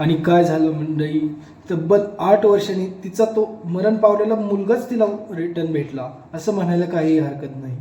आणि काय झालं मंडई तब्बल आठ वर्षांनी तिचा तो मरण पावलेला मुलगाच तिला रिटर्न भेटला. असं म्हणायला काही हरकत नाही.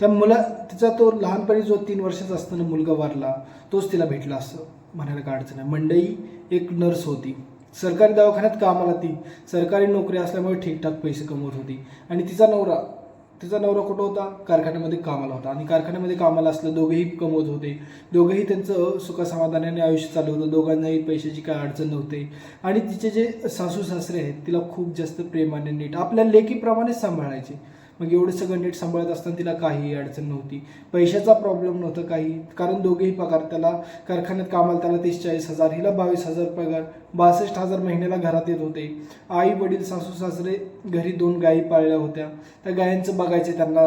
त्या मुला तिचा तो लहानपणी जो तीन वर्षाचा असताना मुलगा वारला तोच तिला भेटला असं म्हणायला काय अडचण आहे. मंडई एक नर्स होती. सरकारी दवाखान्यात कामाला ती. सरकारी नोकरी असल्यामुळे ठीकठाक पैसे कमवत होती. आणि तिचा नवरा तिचा नवरा कुठं होता? कारखान्यामध्ये कामाला होता. आणि कारखान्यामध्ये कामाला असलं दोघेही कमवत होते. दोघेही त्यांचं सुखासमाधानाने आयुष्य चालू होतं. दोघांनाही पैशाची काय अडचण नव्हते. आणि तिचे जे सासू सासरे आहेत तिला खूप जास्त प्रेमाने नीट आपल्या लेकीप्रमाणे सांभाळायचे. मग एवढं सगळं नीट सांभाळत असताना तिला काहीही अडचण नव्हती. पैशाचा प्रॉब्लेम नव्हता काही. कारण दोघेही पगार त्याला कारखान्यात कामाला त्याला तीस चाळीस हजार हिला बावीस हजार पगार बासष्ट हजार महिन्याला घरात येत होते. आई वडील सासू सासरे घरी दोन गायी पाळल्या होत्या. त्या गायांचं बघायचे त्यांना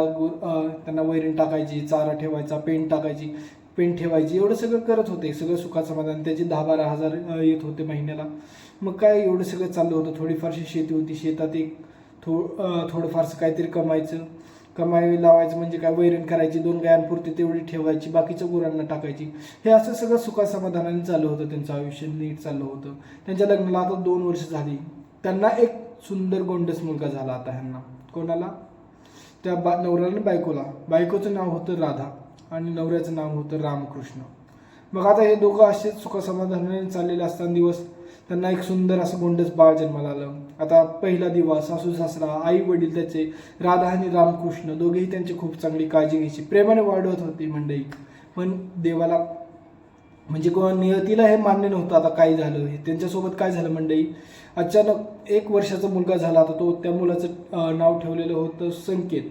त्यांना वैरण टाकायची चारा ठेवायचा पेंट टाकायची पेन ठेवायची एवढं सगळं करत होते. सगळं सुखासमाधान त्याचे दहा बारा हजार येत होते महिन्याला. मग काय एवढं सगळं चाललं होतं? थोडीफारशी शेती होती. शेतात एक थो थोडंफारसं काहीतरी कमायचं. कमाई लावायचं म्हणजे काय? वैरण करायची दोन गायांपुरती तेवढी ठेवायची बाकीच्या गुरांना टाकायची. हे असं सगळं सुखासमाधानाने चालू होतं त्यांचं आयुष्य. नीट चाललं होतं. त्यांच्या लग्नाला आता दोन वर्ष झाली. त्यांना एक सुंदर गोंडस मुलगा झाला आता ह्यांना. कोणाला? त्या बा नवऱ्याला बायकोला. बायकोचं नाव होतं राधा आणि नवऱ्याचं नाव होतं रामकृष्ण. मग आता हे दोघं असेच सुखासमाधानाने चाललेले असताना दिवस त्यांना एक सुंदर असं गोंडस बाळ जन्माला आलं. आता पहिला दिवस सासू सासरा आई वडील त्याचे राधा आणि रामकृष्ण दोघेही त्यांची खूप चांगली काळजी घ्यायची प्रेमाने वाढवत होती मंडळी. पण देवाला म्हणजे कोण नियतीला हे मान्य नव्हतं आता काय झालं हे त्यांच्यासोबत काय झालं मंडळी? अचानक एक वर्षाचा मुलगा झाला आता तो त्या मुलाचं नाव ठेवलेलं होतं संकेत.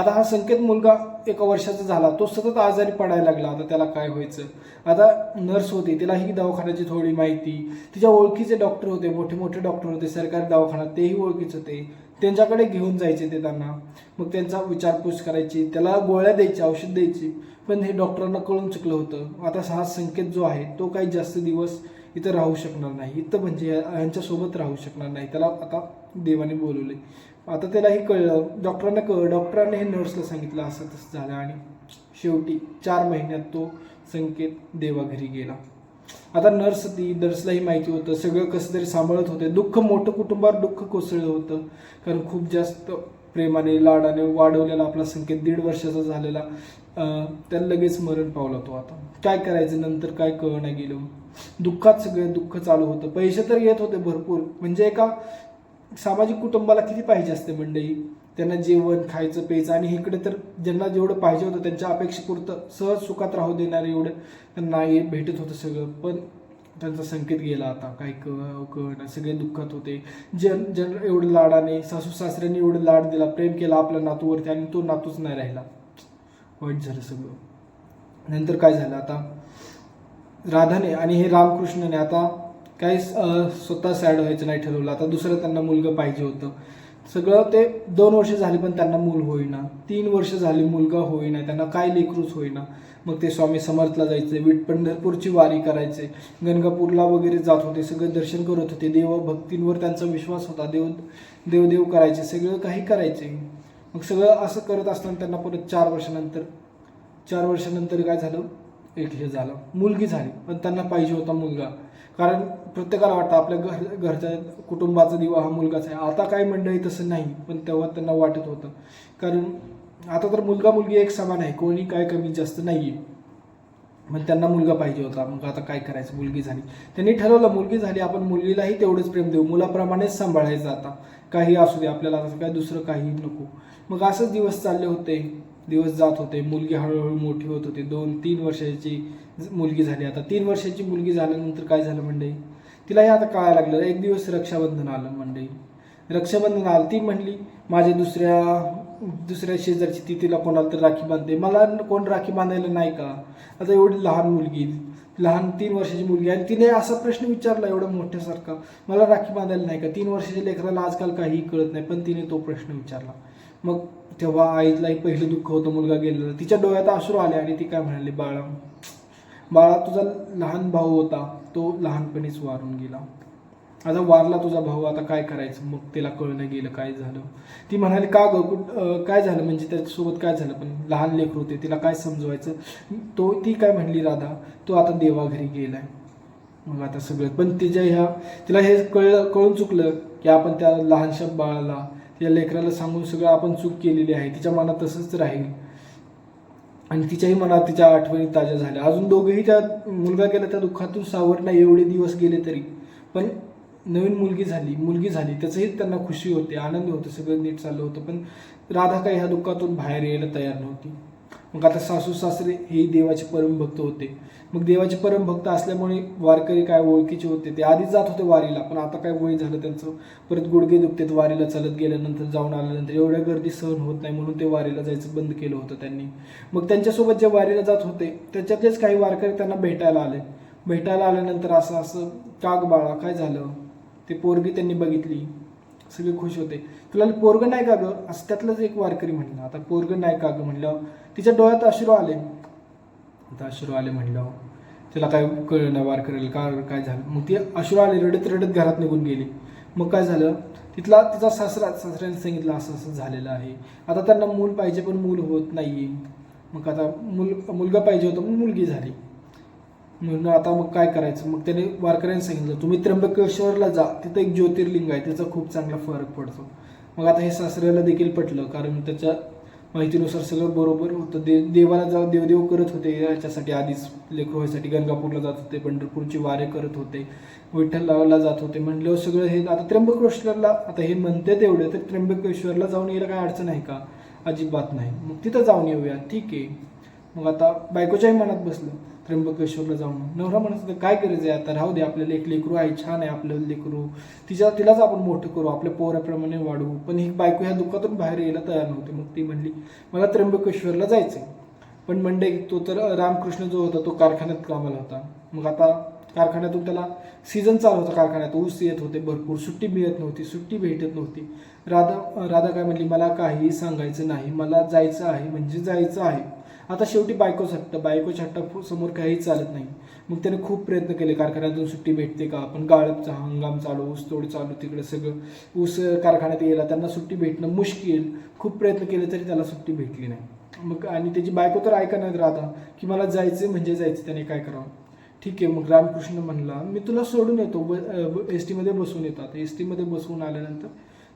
आता हा संकेत मुलगा एका वर्षाचा झाला. तो सतत आजारी पडायला लागला. आता त्याला काय व्हायचं? आता नर्स होती. तिला ही दवाखान्याची थोडी माहिती. तिच्या ओळखीचे डॉक्टर होते. मोठे मोठे डॉक्टर होते. सरकारी दवाखान्यात तेही ओळखीचे होते. त्यांच्याकडे घेऊन जायचे ते त्यांना. मग त्यांचा विचारपूस करायची. त्याला गोळ्या द्यायची औषध द्यायची. पण हे डॉक्टरांना कळून चुकलं होतं. आता हा संकेत जो आहे तो काही जास्त दिवस इथं राहू शकणार नाही. इथं म्हणजे या- यांच्यासोबत राहू शकणार नाही. त्याला आता देवाने बोलवले आता त्यालाही कळलं डॉक्टरांना कळ डॉक्टरांनी हे नर्सला सांगितलं असं तसं झालं आणि शेवटी चार महिन्यात तो संकेत देवाघरी गेला. आता नर्स ती नर्सलाही माहिती होतं सगळं कसं तरी सांभाळत होते. दुःख मोठं कुटुंबावर दुःख कोसळलं होतं. कारण खूप जास्त प्रेमाने लाडाने वाढवलेला आपला संकेत दीड वर्षाचा झालेला. त्याला लगेच मरण पावला तो आता. काय करायचं? नंतर काय कळणं गेलं? दुःखात सगळं दुःख चालू होतं. पैसे तर येत होते भरपूर. म्हणजे एका सामाजिक कुटुंबाला किती पाहिजे असते मंडळी त्यांना जेवण खायचं प्यायचं आणि इकडे तर ज्यांना जेवढं पाहिजे होतं त्यांच्या अपेक्षेपुरतं सहज सुखात राहू देणारे एवढं त्यांना भेटत होतं सगळं. पण त्यांचा संकेत गेला आता. काय क सगळे दुःखात होते. जन जन एवढं लाडाने सासू सासऱ्यांनी एवढं लाड दिला. प्रेम केला आपल्या नातूवरती आणि तो नातूच नाही राहिला. वाईट झालं सगळं. नंतर काय झालं आता? राधाने आणि हे रामकृष्णने आता काही स्वतः सॅड व्हायचं नाही ठरवलं. आता दुसरं त्यांना मुलगा पाहिजे होतं. सगळं ते दोन वर्ष झाली पण त्यांना मूल होईना. तीन वर्ष झाली मुलगा होईना. त्यांना काय लेकरूच होईना. मग ते स्वामी समर्थला जायचे विठ पंढरपूरची वारी करायचे गणगापूरला वगैरे जात होते सगळं दर्शन करत होते. देव भक्तींवर त्यांचा विश्वास होता. देव देवदेव करायचे सगळं काही करायचे. मग सगळं असं करत असताना त्यांना परत चार वर्षानंतर चार वर्षानंतर काय झालं? एक हे झालं. मुलगी झाली पण त्यांना पाहिजे होता मुलगा. कारण प्रत्येकाला वाटतं आपल्या घर घरच्या कुटुंबाचा दिवा हा मुलगाच आहे. आता काय मंडळी तसं नाही पण तेव्हा त्यांना वाटत होतं. कारण आता तर मुलगा मुलगी एक समान आहे कोणी काय कमी जास्त नाही आहे मग त्यांना मुलगा पाहिजे होता. मग आता काय करायचं? मुलगी झाली. त्यांनी ठरवलं मुलगी झाली आपण मुलगीलाही तेवढंच प्रेम देऊ. मुलाप्रमाणेच सांभाळायचं आता. काही असू दे आपल्याला असं काय दुसरं काही नको. मग असंच दिवस चालले होते. दिवस जात होते. मुलगी हळूहळू मोठी होत होती. दोन तीन वर्षाची मुलगी झाली. आता तीन वर्षाची मुलगी झाल्यानंतर काय झालं मंडळी तिलाही आता कळायला लागलं. एक दिवस रक्षाबंधन आलं मंडळी रक्षाबंधन आलं. ती म्हणली माझ्या दुसऱ्या दुसऱ्या शेजारची ती तिला कोणाला तर राखी बांधते. मला कोण राखी बांधायला नाही का? आता एवढी लहान मुलगी लहान तीन वर्षाची मुलगी आणि तिने असा प्रश्न विचारला एवढा मोठ्यासारखा मला राखी बांधायला नाही का? तीन वर्षाच्या लेकराला आजकाल काही कळत नाही. पण तिने तो प्रश्न विचारला. मग तेव्हा आईलाही पहिलं दुःख होतं मुलगा गेलेला. तिच्या डोळ्यात अश्रू आले आणि ती काय म्हणाली बाळा बाळा तुझा लहान भाऊ होता. तो लहानपणीच वारून गेला. आता वारला तुझा भाऊ. आता काय करायचं? मग तिला कळलं गेलं काय झालं. ती म्हणाली का ग? कुठ काय झालं? म्हणजे त्याच्यासोबत काय झालं? पण लहान लेकर होते. तिला काय समजवायचं? तो ती काय म्हणली राधा तो आता देवाघरी गेलाय. मग आता सगळं पण तिच्या ह्या तिला हे कळलं कळून चुकलं की आपण त्या लहानशा बाळाला त्या लेकराला सांगून सगळं आपण चूक केलेली आहे. तिच्या मनात तसंच राहील. आणि तिच्याही मनात तिच्या आठवणी ताज्या झाल्या. अजून दोघेही त्या मुलगा गेला त्या दुःखातून सावरला एवढे दिवस गेले तरी. पण नवीन मुलगी झाली मुलगी झाली त्याचंही त्यांना खुशी होते आनंद होते सगळं नीट चाललं होतं. पण राधा काही ह्या दुःखातून बाहेर यायला तयार नव्हती. मग आता सासू सासरे हे देवाचे परमभक्त होते. मग देवाचे परमभक्त असल्यामुळे वारकरी काय ओळखीचे होते ते आधीच जात होते वारीला. पण आता काय वय झालं त्यांचं परत गुडघे दुखतेत वारीला चालत गेल्यानंतर जाऊन आल्यानंतर एवढ्या गर्दी सहन होत नाही म्हणून ते वारीला जायचं बंद केलं होतं त्यांनी. मग त्यांच्यासोबत जे वारीला जात होते त्याच्यातलेच काही वारकरी त्यांना भेटायला आले. भेटायला आल्यानंतर असं असं काग बाळा काय झालं? ते पोरगी त्यांनी बघितली. सगळे खुश होते. तुला पोरग नाही का ग? असं त्यातलंच एक वारकरी म्हणलं. आता पोरग नाही का ग म्हणलं? तिच्या डोळ्यात अश्रू आले. आता अश्रू आले म्हणलं. तिला काय कळलं नाही वारकरीला का काय झालं? मग ती अश्रू आले रडत रडत घरात निघून गेली. मग काय झालं? तिथला तिचा सासरा सासऱ्याने सांगितलं असं असं झालेलं आहे. आता त्यांना मूल पाहिजे पण मूल होत नाही मग आता मुल मुलगा पाहिजे होता मग मुलगी झाली. म्हणून आता मग काय करायचं? मग त्याने वारकऱ्यांनी सांगितलं तुम्ही त्र्यंबकेश्वरला जा. तिथं एक ज्योतिर्लिंग आहे. त्याचा खूप चांगला फरक पडतो. मग आता हे सासऱ्याला देखील पटलं कारण त्याच्या माहितीनुसार सगळं बरोबर होतं. दे देवाला जा देवदेव करत होते. याच्यासाठी आधीच लेकरू गंगापूरला जात होते. पंढरपूरची वारे करत होते. विठ्ठलला जात होते. म्हणलं सगळं हे आता त्र्यंबकेश्वरला आता हे म्हणते तेवढं तर त्र्यंबकेश्वरला जाऊन यायला काय अडचण आहे का? अजिबात नाही. मग तिथं जाऊन येऊया. ठीक आहे. मग आता बायकोच्याही मनात बसलं त्र्यंबकेश्वरला जाऊन. नवरा म्हणत होता काय करायचं आहे आता? राहू दे आपल्याला एक लेकरू आहे छान आहे आपल्याला लेकरू. तिच्या तिलाच आपण मोठं करू आपल्या पोराप्रमाणे वाढवू पण ही बायको ह्या दुःखातून बाहेर यायला तयार नव्हती. मग ती म्हणली मला त्र्यंबकेश्वरला जायचंय. पण मंडे तो तर रामकृष्ण जो होता तो कारखान्यात कामाला होता. मग आता कारखान्यातून त्याला सीझन चालू होता कारखान्यात. ऊस येत होते भरपूर सुट्टी मिळत नव्हती सुट्टी भेटत नव्हती. राधा राधा काय म्हणली मला काहीही सांगायचं नाही मला जायचं आहे म्हणजे जायचं आहे. आता शेवटी बायकोच हट्ट बायकोच्या हट्टा समोर काही चालत नाही. मग त्याने खूप प्रयत्न केले कारखान्यातून सुट्टी भेटते का? आपण गाळपचा हंगाम चालू ऊस तोड चालू तिकडे सगळं. ऊस कारखान्यात गेला त्यांना सुट्टी भेटणं मुश्किल. खूप प्रयत्न केले तरी त्याला सुट्टी भेटली नाही. मग आणि त्याची बायको तर ऐका राहता की मला जायचं म्हणजे जायचं त्याने काय करावं? ठीक आहे मग रामकृष्ण म्हणला मी तुला सोडून येतो ब एस टीमध्ये बसून येतात. एस टीमध्ये बसवून आल्यानंतर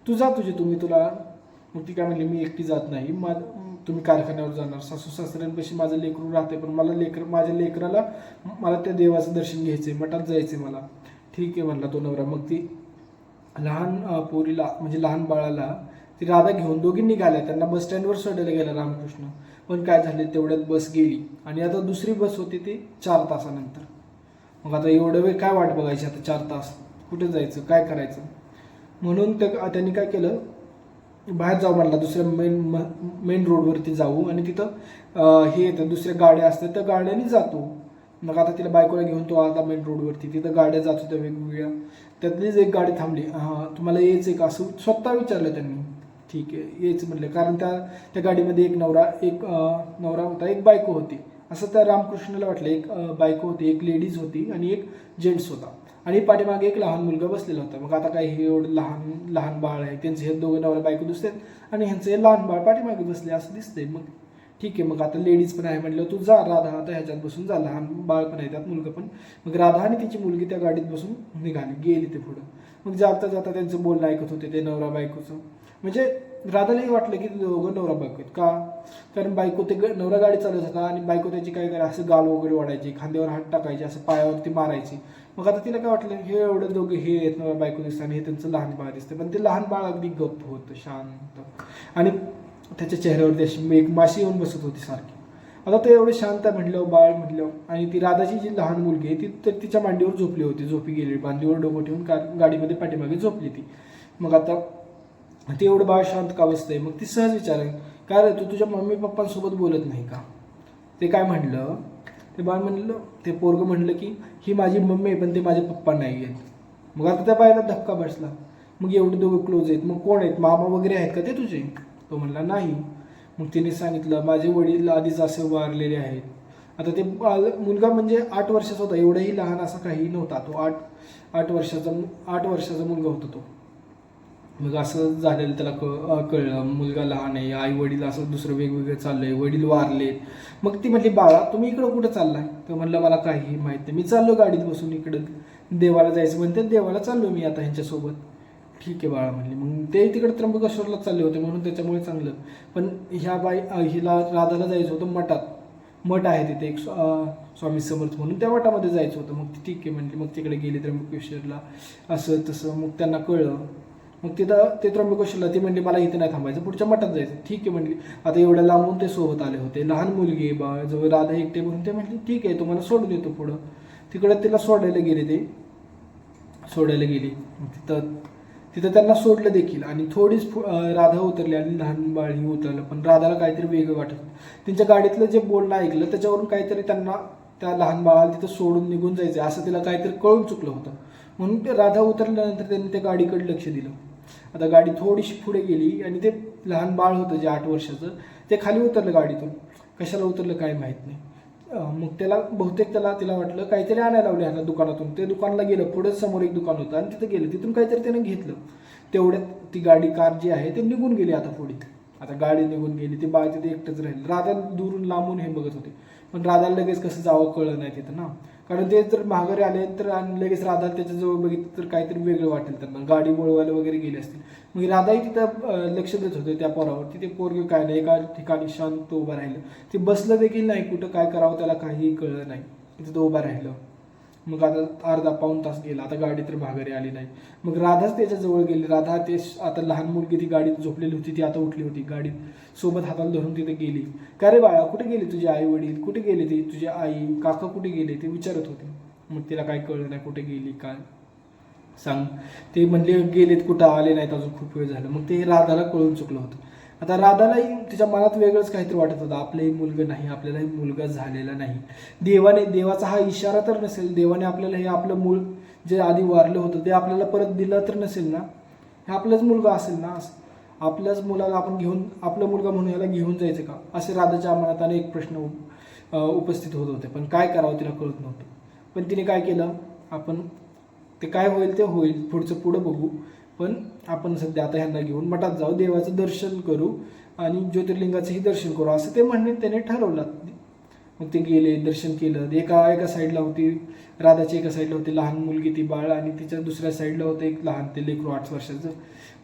तू जा तुझे तुम्ही तुला मग ती काय म्हणली मी एकटी जात नाही. मा तुम्ही कारखान्यावर जाणार सासू सासऱ्यांपाशी माझं लेकरू राहते पण मला लेकर माझ्या लेकराला मला त्या देवाचं दर्शन घ्यायचं आहे मठात जायचं आहे मला. ठीक आहे म्हणला तो नवरा. मग ती लहान पोरीला म्हणजे लहान बाळाला ती राधा घेऊन दोघी निघाल्या. त्यांना बस स्टँडवर सोडायला गेला रामकृष्ण. पण काय झाले तेवढ्यात बस गेली. आणि आता दुसरी बस होती ती चार तासानंतर. मग आता एवढं वेळ काय वाट बघायची आता चार तास? कुठे जायचं? काय करायचं? म्हणून त्या त्यांनी काय केलं? बाहेर जाऊ म्हणला दुसऱ्या मेन मेन रोडवरती जाऊ. आणि तिथं हे येतं दुसऱ्या गाड्या असतात त्या गाड्याने जातो. मग आता तिला बायकोला घेऊन तो आता मेन रोडवरती तिथं गाड्या जात होत्या वेगवेगळ्या. त्यातलीच एक गाडी थांबली. हां तुम्हाला यायचं आहे का? असं स्वतः विचारलं त्यांनी. ठीक आहे यायचं म्हटलं. कारण त्या त्या गाडीमध्ये एक नवरा एक नवरा होता एक बायको होती. असं त्या रामकृष्णाला वाटलं. एक बायको होती एक लेडीज होती आणि एक जेंट्स होता. आणि पाठीमागे एक लहान मुलगा बसलेला होता. मग आता काही हे एवढं लहान लहान बाळ आहे. त्यांचे हे दोघं नवरा बायको दिसतात आणि ह्यांचं हे लहान बाळ पाठीमागे बसले असं दिसतंय. मग ठीक आहे मग आता लेडीज पण आहे म्हटलं तू जा राधा आता ह्याच्यात बसून जा. लहान बाळ पण आहे त्यात मुलगा पण. मग राधा आणि तिची मुलगी त्या गाडीत बसून निघाली गेली ते पुढं. मग जाता जाता त्यांचं बोलणं ऐकत होते ते नवरा बायकोचं. म्हणजे राधालाही वाटलं की ते दोघं नवरा बायको आहेत. का? कारण बायको ते ग- नवरा गाडी चालवत होता आणि बायको त्याची काय करा असं गाल वगैरे वाढायची खांद्यावर हात टाकायची असं पायावरती मारायची. मग आता तिला काय वाटलं हे एवढं दोघे हे येत ना बायको दिसतं आणि हे त्यांचं लहान बाळ दिसतं पण ते लहान बाळ अगदी गप्प होतं शांत. आणि त्याच्या चेहऱ्यावरती अशी एक माशी येऊन बसत होती सारखी. आता ते एवढे शांत आहे म्हटलं बाळ म्हटलं आणि ती राधाची जी लहान मुलगी आहे ती तर तिच्या मांडीवर झोपली होती झोपी गेली बांडीवर डोकं ठेवून का गाडीमध्ये पाठीमागे झोपली ती. मग आता ते एवढं बाळ शांत का बसतंय? मग ती सहज विचारेल काय रे तू तुझ्या मम्मी पप्पांसोबत बोलत नाही का? ते काय म्हटलं ते बाळ म्हणलं ते पोरगं म्हणलं की ही माझी मम्मी आहे पण ते माझे पप्पा नाही आहेत. मग आता त्या बायला धक्का बसला. मग एवढे दोघं क्लोज आहेत मग कोण आहेत? मामा वगैरे आहेत का ते तुझे? तो म्हणला नाही. मग तिने सांगितलं माझे वडील आधीच असे वारलेले आहेत. आता ते बाळ मुलगा म्हणजे आठ वर्षाचा होता एवढाही लहान असा काही नव्हता. तो आठ आठ वर्षाचा आठ वर्षाचा मुलगा होता तो. मग असं झालेलं त्याला क- कळलं. मुलगा लहान आहे आई वडील असं दुसरं वेगवेगळं चाललंय वडील वारलेत मग ती म्हटली बाळा तुम्ही इकडं कुठं चाललाय? तर म्हणलं मला काहीही माहीत नाही. मी चाललो गाडीत बसून इकडं. देवाला जायचं म्हणते देवाला चाललो मी आता ह्यांच्यासोबत. ठीक आहे बाळा म्हणली. मग ते तिकडे त्र्यंबकेश्वरला चालले होते म्हणून त्याच्यामुळे चांगलं. पण ह्या बाई हिला राधाला जायचं होतं मठात. मठ आहे तिथे एक स्वामी समर्थ म्हणून त्या मठामध्ये जायचं होतं. मग ती ठीक आहे म्हणली. मग तिकडे गेली त्र्यंबकेश्वरला. असं तसं. मग त्यांना कळलं. मग तिथं ते त्र्यंबकेश्वरला ती म्हणली मला इथे नाही थांबायचं पुढच्या मठात जायचं. ठीक आहे म्हणली. आता एवढ्या लांबून ते सोबत आले होते. लहान मुलगी आहे बा जवळ राधा एकटे म्हणून ते म्हटली ठीक आहे तुम्हाला सोडून येतो पुढं. तिकडं तिला सोडायला गेले ते. सोडायला गेली. मग तिथं तिथं त्यांना सोडलं देखील. आणि थोडीच फु- राधा उतरली आणि लहान बाळी उतरलं. पण राधाला काहीतरी वेगळं वाटत त्यांच्या गाडीतलं जे बोलणं ऐकलं त्याच्यावरून काहीतरी त्यांना त्या लहान बाळाला तिथं सोडून निघून जायचं असं तिला काहीतरी कळून चुकलं होतं. म्हणून ते राधा उतरल्यानंतर त्यांनी त्या गाडीकडे लक्ष दिलं. आता गाडी थोडीशी पुढे गेली आणि ते लहान बाळ होतं जे आठ वर्षाचं ते खाली उतरलं गाडीतून. कशाला उतरलं काय माहीत नाही. मग त्याला बहुतेक त्याला तिला वाटलं काहीतरी आणायला लावले ह्याला दुकानातून. ते दुकानला गेलं पुढेच समोर एक दुकान होतं आणि तिथं गेलं. तिथून काहीतरी त्याने घेतलं. तेवढ्यात ती गाडी कार जी आहे ते निघून गेली आता पुढे. आता गाडी निघून गेली ते बाळ तिथे एकटंच राहील. राधा दुरून लांबून हे बघत होते. पण राधाला लगेच कसं जावं कळलं नाही तिथं ना. कारण ते जर माघारी आले तर आणि लगेच राधा त्याच्याजवळ बघितलं तर काहीतरी वेगळं वाटेल त्यांना. गाडी वळवायला वगैरे गेली असतील. मग राधाही तिथं लक्ष देत होते त्या पोरावर. ते पोरगे काय नाही एका ठिकाणी शांत उभं राहिलं. ते बसलं देखील नाही कुठं काय करावं त्याला काहीही कळलं नाही. तिथं उभं राहिलं. मग आता अर्धा पाऊण तास गेला आता गाडी तर माघारी आली नाही. मग राधाच त्याच्याजवळ गेली. राधा ते आता लहान मुलगी ती गाडीत झोपलेली होती ती आता उठली होती. गाडीत सोबत हाताला धरून तिथे गेली. का रे बाळा कुठे गेले तुझे आई वडील? कुठे गेले ते तुझे आई? काका कुठे गेले? ते विचारत होते. मग तिला काय कळलं नाही कुठे गेली काय? सांग. ते म्हणले गेलेत कुठं? आले नाहीत अजून खूप वेळ झालं. मग ते राधाला कळून चुकलं होतं. आता राधालाही तिच्या मनात वेगळंच काहीतरी वाटत होतं. आपलंही मुलगा नाही आपल्यालाही मुलगा झालेला नाही. देवाने देवाचा हा इशारा तर नसेल देवाने आपल्याला हे आपलं मूळ जे आधी वारलं होतं ते आपल्याला परत दिलं तर नसेल ना? हे आपलाच मुलगा असेल ना? असं आपल्याच मुलाला आपण घेऊन आपला मुलगा म्हणून याला घेऊन जायचं का? असे राधाच्या मनात अनेक प्रश्न उपस्थित होत होते. पण काय करावं तिला कळत नव्हतं. पण तिने काय केलं? आपण ते काय होईल ते होईल. पुढचं पुढं बघू. पण आपण सध्या आता ह्यांना घेऊन मठात जाऊ देवाचं दर्शन करू आणि ज्योतिर्लिंगाचंही दर्शन करू असं ते म्हणणे त्याने ठरवलं. मग ते गेले दर्शन केलं. एका एका साईडला होती राधाच्या एका साईडला होती लहान मुलगी ती बाळ आणि तिच्या दुसऱ्या साईडला होतं एक लहान ते लेकरू आठ वर्षाचं.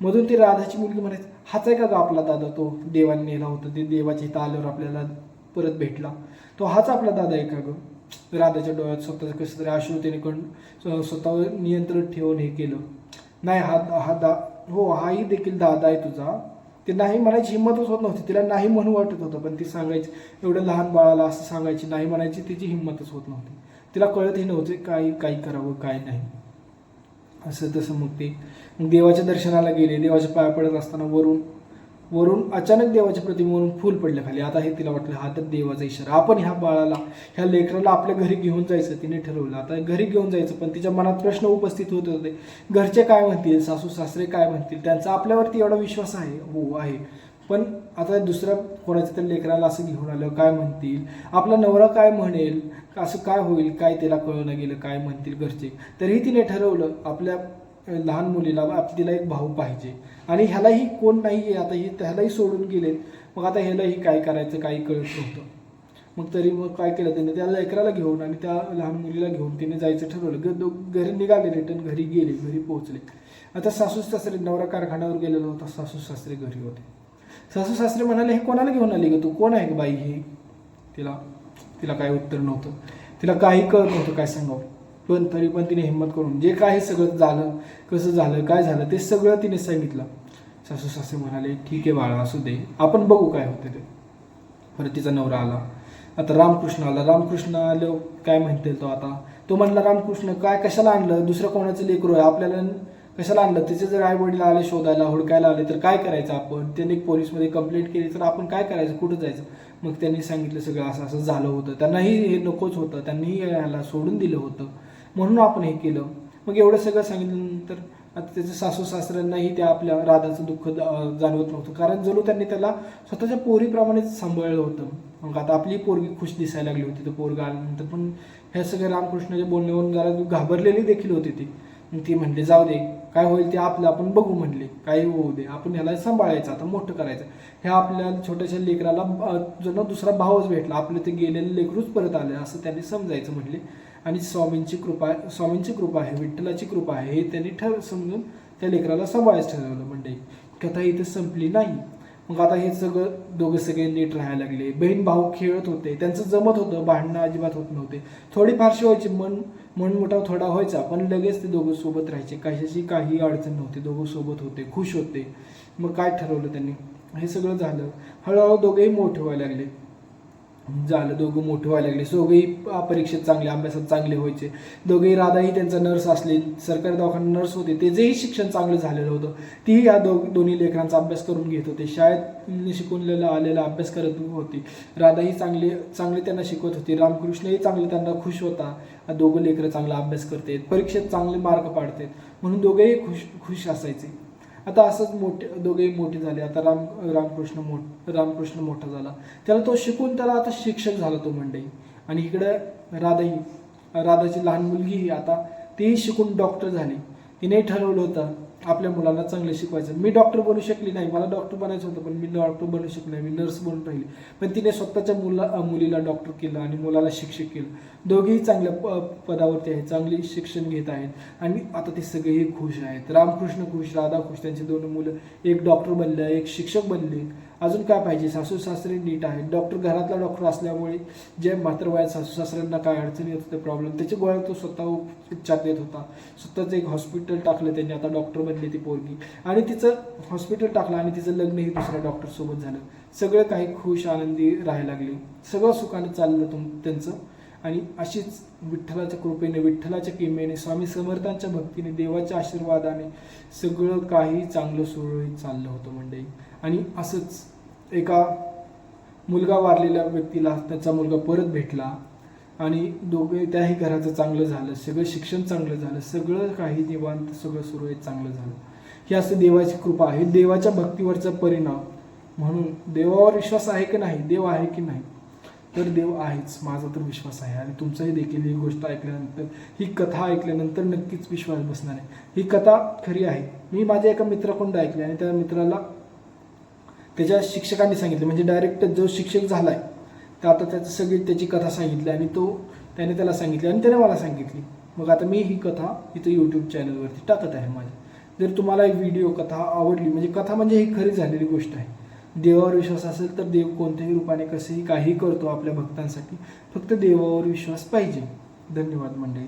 मधून ती राधाची मुलगी म्हणायचं हाच आहे का आपला दादा तो? देवाने नेला होता ते देवाच्या इथं आल्यावर आपल्याला परत भेटला. तो हाच आपला दादा आहे का ग? राधाच्या डोळ्यात स्वतःचं कसं तरी अश्रू त्याने कण स्वतःवर नियंत्रण ठेवून हे केलं. नाही हा हा दा हो हाही देखील दादा आहे तुझा. ते नाही म्हणायची हिंमतच होत नव्हती. तिला नाही म्हणून वाटत होतं पण ती सांगायची एवढ्या लहान बाळाला असं सांगायची नाही म्हणायची तिची हिंमतच होत नव्हती. तिला कळतही नव्हते काय काय करावं काय नाही. असं तसं मग ते. मग देवाच्या दर्शनाला गेले. देवाच्या पाया पडत असताना वरून वरून अचानक देवाच्या प्रतिमेवरून फूल पडलं खाली. आता हे तिला वाटलं हा तर देवाचा इशारा. आपण ह्या बाळाला ह्या लेकराला आपल्या घरी घेऊन जायचं तिने ठरवलं. आता घरी घेऊन जायचं पण तिच्या मनात प्रश्न उपस्थित होत होते. घरचे काय म्हणतील सासू सासरे काय म्हणतील? त्यांचा आपल्यावरती एवढा विश्वास आहे? हो आहे. पण आता दुसऱ्या कोणाच्या तरी लेकराला असं घेऊन आलं काय म्हणतील? आपला नवरा काय म्हणेल? असं काय होईल? काय तिला कळलं गेलं काय म्हणतील घरचे? तरीही तिने ठरवलं आपल्या लहान मुलीला आप- तिला एक भाऊ पाहिजे. आणि ह्यालाही कोण नाही आहे आता ही त्यालाही सोडून गेलेत. मग आता ह्यालाही काय करायचं काही कळत नव्हतं. मग तरी मग काय केलं त्याने? त्या लेकराला घेऊन आणि त्या लहान मुलीला घेऊन तिने जायचं ठरवलं. ग दो- घरी निघाले रिटर्न घरी गेले घरी पोहोचले. आता सासू सासरे नवरा कारखान्यावर गेलेला होता सासू सासरे घरी होते. सासू सासरे म्हणाले हे कोणाला घेऊन आली ग तू? कोण आहे बाई ही? तिला तिला काय उत्तर नव्हतं. तिला काही कळत नव्हतं काय सांगावं. पण तरी पण तिने हिंमत करून जे काही सगळं झालं कसं झालं काय झालं ते सगळं तिने सांगितलं. सासू सासे म्हणाले ठीक आहे बाळा असू दे. आपण बघू काय होते ते. परत तिचा नवरा आला. आता रामकृष्ण आला. रामकृष्ण आलं काय म्हणतील तो आता? तो म्हणला रामकृष्ण काय कशाला आणलं? दुसरं कोणाचं लेकरू आहे? आपल्याला कशाला आणलं? तिचे जर आई वडील आले शोधायला हुडकायला आले तर काय करायचं आपण? त्यांनी पोलीसमध्ये कंप्लेंट केली तर आपण काय करायचं? कुठं जायचं? मग त्यांनी सांगितलं सगळं असं असं झालं होतं. त्यांनाही हे नकोच होतं. त्यांनीही याला सोडून दिलं होतं. म्हणून आपण हे केलं. मग एवढं सगळं सांगितल्यानंतर आता त्याच्या सासू सासऱ्यांनाही त्या आपल्या राधाचं दुःख जाणवत नव्हतं. कारण जणू त्यांनी त्याला स्वतःच्या पोरीप्रमाणेच सांभाळलं होतं. मग आता आपली पोरगी खुश दिसायला लागली होती तर पोरगा आल्यानंतर. पण ह्या सगळ्या रामकृष्णाच्या बोलण्यावरून जरा घाबरलेली देखील होती ती. ती म्हणले जाऊ दे काय होईल ते आपलं आपण बघू म्हणले. काही होऊ दे आपण ह्याला सांभाळायचं आता मोठं करायचं. ह्या आपल्या छोट्याशा लेकराला अं, दुसरा भावच भेटला आपलं ते गेलेलं लेकरूच परत आलं असं त्यांनी समजायचं म्हणले. आणि स्वामींची कृपा स्वामींची कृपा आहे विठ्ठलाची कृपा आहे हे त्यांनी ठर समजून त्या लेकराला सांभाळायचं ठरवलं म्हणजे. कथा इथे संपली नाही. मग आता हे सगळं दोघं सगळे नीट राहायला लागले. बहीण भाऊ खेळत होते. त्यांचं जमत होतं भांडणं अजिबात होत नव्हते. थोडी फारशी व्हायची मन मनमुटाव थोडा व्हायचा पण लगेच ते दोघं सोबत राहायचे. कशाची काही अडचण नव्हती. दोघं सोबत होते खुश होते. मग काय ठरवलं त्यांनी? हे सगळं झालं. हळूहळू दोघेही मोठे व्हायला लागले. झालं दोघं मोठे व्हायला लागले. दोघंही परीक्षेत चांगले अभ्यासात चांगले व्हायचे. दोघेही राधाही त्यांचा नर्स असले सरकारी दवाखान्यात नर्स होते. त्याचंही शिक्षण चांगलं झालेलं होतं. तीही या दो दोन्ही लेकरांचा अभ्यास करून घेत होते. शाळेत शिकवलेला आलेला अभ्यास करत होती. राधाही चांगले चांगले त्यांना शिकवत होती. रामकृष्णही चांगले त्यांना खुश होता. दोघं लेकरं चांगला अभ्यास करतात. परीक्षेत चांगले मार्क पाडतात. म्हणून दोघेही खुश खुश असायचे. आता असंच मोठे दोघेही मोठे झाले. आता राम रामकृष्ण मोठ रामकृष्ण मोठा झाला. त्याला तो शिकून त्याला आता शिक्षक झाला तो मंडई आणि इकडं राधाही राधाची लहान मुलगी ही आता तीही शिकून डॉक्टर झाली. तिने ठरवलं होतं आपल्या मुलांना चांगलं शिकवायचं. मी डॉक्टर बनू शकली नाही मला डॉक्टर बनायचं होतं पण मी डॉक्टर बनू शकले नाही मी नर्स बनून राहिली. पण तिने स्वतःच्या मुला मुलीला डॉक्टर केलं आणि मुलाला शिक्षक केलं. दोघेही चांगल्या प पदावरती आहेत चांगली शिक्षण घेत आहेत. आणि आता ते सगळेही खुश आहेत. रामकृष्ण खुश राधा खुश त्यांची दोन मुलं एक डॉक्टर बनले एक शिक्षक बनले. अजून काय पाहिजे? सासू सासरे नीट आहेत. डॉक्टर घरातला डॉक्टर असल्यामुळे जे मातृवयात सासू सासऱ्यांना काय अडचणी येत होते प्रॉब्लेम त्याच्या गोळ्या तो स्वतः उपचार देत होता. स्वतःचं एक हॉस्पिटल टाकलं त्यांनी. आता डॉक्टर बनली ती पोरगी. आणि तिचं हॉस्पिटल टाकलं आणि तिचं लग्नही दुसऱ्या डॉक्टरसोबत झालं. सगळं काही खुश आनंदी राहायला लागले. सगळं सुखाने चाललं तुम त्यांचं. आणि अशीच विठ्ठलाच्या कृपेने विठ्ठलाच्या किमेने स्वामी समर्थांच्या भक्तीने देवाच्या आशीर्वादाने सगळं काही चांगलं सुरळीत चाललं होतं मंडळी. आणि असंच एका मुलगा वारलेल्या व्यक्तीला त्याचा मुलगा परत भेटला आणि दोघे त्याही घराचं चांगलं झालं सगळं शिक्षण चांगलं झालं सगळं काही निवांत सगळं सुरळीत चांगलं झालं. ही असं देवाची कृपा आहे. देवाच्या भक्तीवरचा परिणाम म्हणून देवावर विश्वास आहे की नाही देव आहे की नाही तर देव आहेच माझा तर विश्वास आहे. आणि तुमचाही देखील ही गोष्ट ऐकल्यानंतर ही कथा ऐकल्यानंतर नक्कीच विश्वास बसणार आहे. ही कथा खरी आहे. मी माझ्या एका मित्राकडून ऐकली आणि त्या मित्राला त्याच्या शिक्षकांनी सांगितलं म्हणजे डायरेक्ट जो शिक्षक झाला आहे तर आता त्याचं सगळी त्याची कथा सांगितली आणि तो त्याने त्याला सांगितली आणि त्याने मला सांगितली. मग आता मी ही कथा इथं यूट्यूब चॅनलवरती टाकत आहे माझ्या जर तुम्हाला एक व्हिडिओ कथा आवडली म्हणजे कथा म्हणजे ही खरी झालेली गोष्ट आहे. देवावर विश्वास असेल तर देव कोणत्याही रूपाने कसेही काही करतो आपल्या भक्तांसाठी फक्त देवावर विश्वास पाहिजे. धन्यवाद मंडळी.